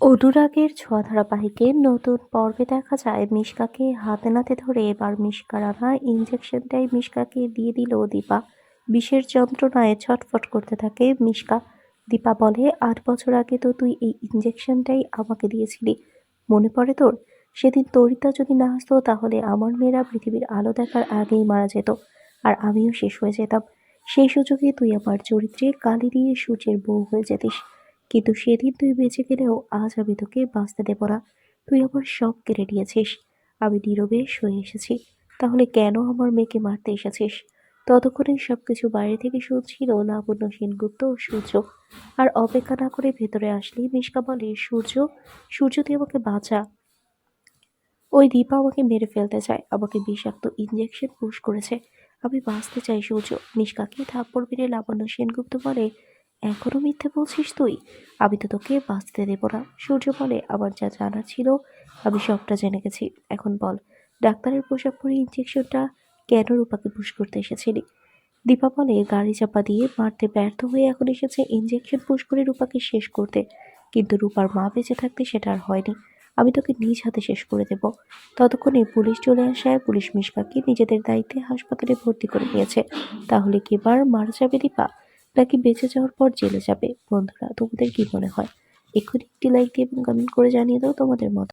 অনুরাগের ছোঁয়া ধারাবাহিকে নতুন পর্বে দেখা যায়। মিশকাকে হাতে নাতে ধরে এবার মিশকার আনা ইঞ্জেকশনটাই মিশকাকে দিয়ে দিল দীপা। বিষের যন্ত্রণায় ছটফট করতে থাকে মিশকা। দীপা বলে, আট বছর আগে তো তুই এই ইঞ্জেকশনটাই আমাকে দিয়েছিলি। মনে পড়ে তোর? সেদিন তরিতা যদি না আসতো তাহলে আমার মেয়েরা পৃথিবীর আলো দেখার আগেই মারা যেত আর আমিও শেষ হয়ে যেতাম। সেই সুযোগে তুই আমার চরিত্রে কালি দিয়ে সূর্যের বউ হয়ে যেতিস। কিন্তু সেদিন তুই বেঁচে গেলেও আজ আমি তোকে বাঁচতে দেব না। তুই আমার সব কেড়ে নিয়েছিস। আমি নীরবে শুয়ে এসেছি। তাহলে কেন আমার মেয়েকে মারতে এসেছিস? ততক্ষণে সব কিছু বাইরে থেকে শুনছিল লাবণ্য সেনগুপ্ত ও সূর্য। আর অপেক্ষা না করে ভেতরে আসলেই মিশকা বলে সূর্য সূর্য তুই আমাকে বাঁচা। ওই দীপা আমাকে মেরে ফেলতে চায়। আমাকে বিষাক্ত ইঞ্জেকশন পুশ করেছে। আমি বাঁচতে চাই, সূর্য। মিশকাকে থাপ্পড় মেরে লাবণ্য সেনগুপ্ত বলে এখনও মিথ্যে বলছিস তুই? আমি তো তোকে বাঁচতে দেবো না। সূর্য বলে, আমার যা জানা ছিল, আমি সবটা জেনে গেছি। এখন বল, ডাক্তারের পোশাক পরে ইঞ্জেকশনটা কেন রূপাকে পুশ করতে এসেছিলি? দীপা বলে, গাড়ি চাপা দিয়ে মারতে ব্যর্থ হয়ে এখন এসেছে ইঞ্জেকশন পুশ করে রূপাকে শেষ করতে। কিন্তু রূপার মা বেঁচে থাকতে সেটা আর হয়নি। আমি তোকে নিজ হাতে শেষ করে দেব। ততক্ষণে পুলিশ চলে আসায় পুলিশ মিশকাকে নিজেদের দায়িত্বে হাসপাতালে ভর্তি করে নিয়েছে। তাহলে কি এবার মারা যাবে দীপা? নাকি বেঁচে যাওয়ার পর জেলে যাবে? বন্ধুরা, তোমাদের কি মনে হয়? এক্ষুনি একটি লাইক দিয়ে এবং কমেন্ট করে জানিয়ে দাও তোমাদের মত